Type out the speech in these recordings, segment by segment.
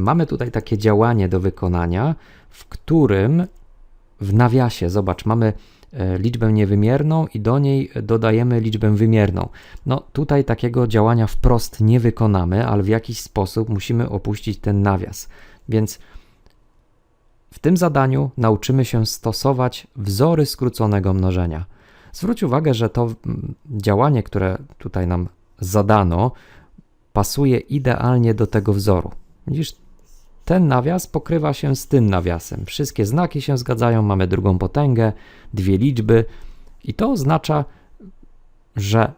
mamy tutaj takie działanie do wykonania, w którym w nawiasie, zobacz, mamy e, liczbę niewymierną i do niej dodajemy liczbę wymierną. No tutaj takiego działania wprost nie wykonamy, ale w jakiś sposób musimy opuścić ten nawias. Więc w tym zadaniu nauczymy się stosować wzory skróconego mnożenia. Zwróć uwagę, że to działanie, które tutaj nam zadano, pasuje idealnie do tego wzoru. Widzisz, ten nawias pokrywa się z tym nawiasem. Wszystkie znaki się zgadzają, mamy drugą potęgę, dwie liczby, i to oznacza, że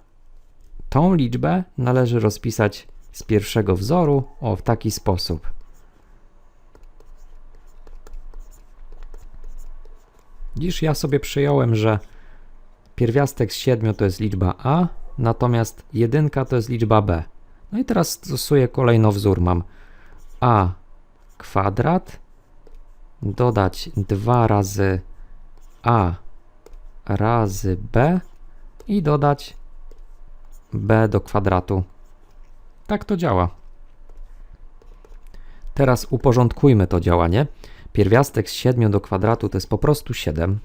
tą liczbę należy rozpisać z pierwszego wzoru o w taki sposób. Dziś ja sobie przyjąłem, że pierwiastek z 7 to jest liczba a, natomiast jedynka to jest liczba b. No i teraz stosuję kolejno wzór. Mam a kwadrat dodać 2 razy a razy b i dodać b do kwadratu. Tak to działa. Teraz uporządkujmy to działanie. Pierwiastek z 7 do kwadratu to jest po prostu 7.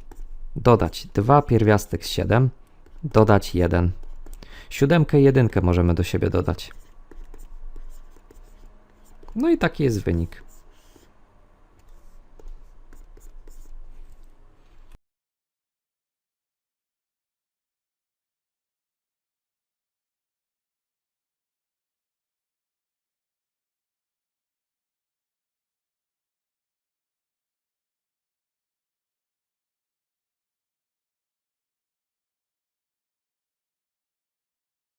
Dodać 2 pierwiastek z 7, dodać 1. Siódemkę i jedynkę możemy do siebie dodać. No i taki jest wynik.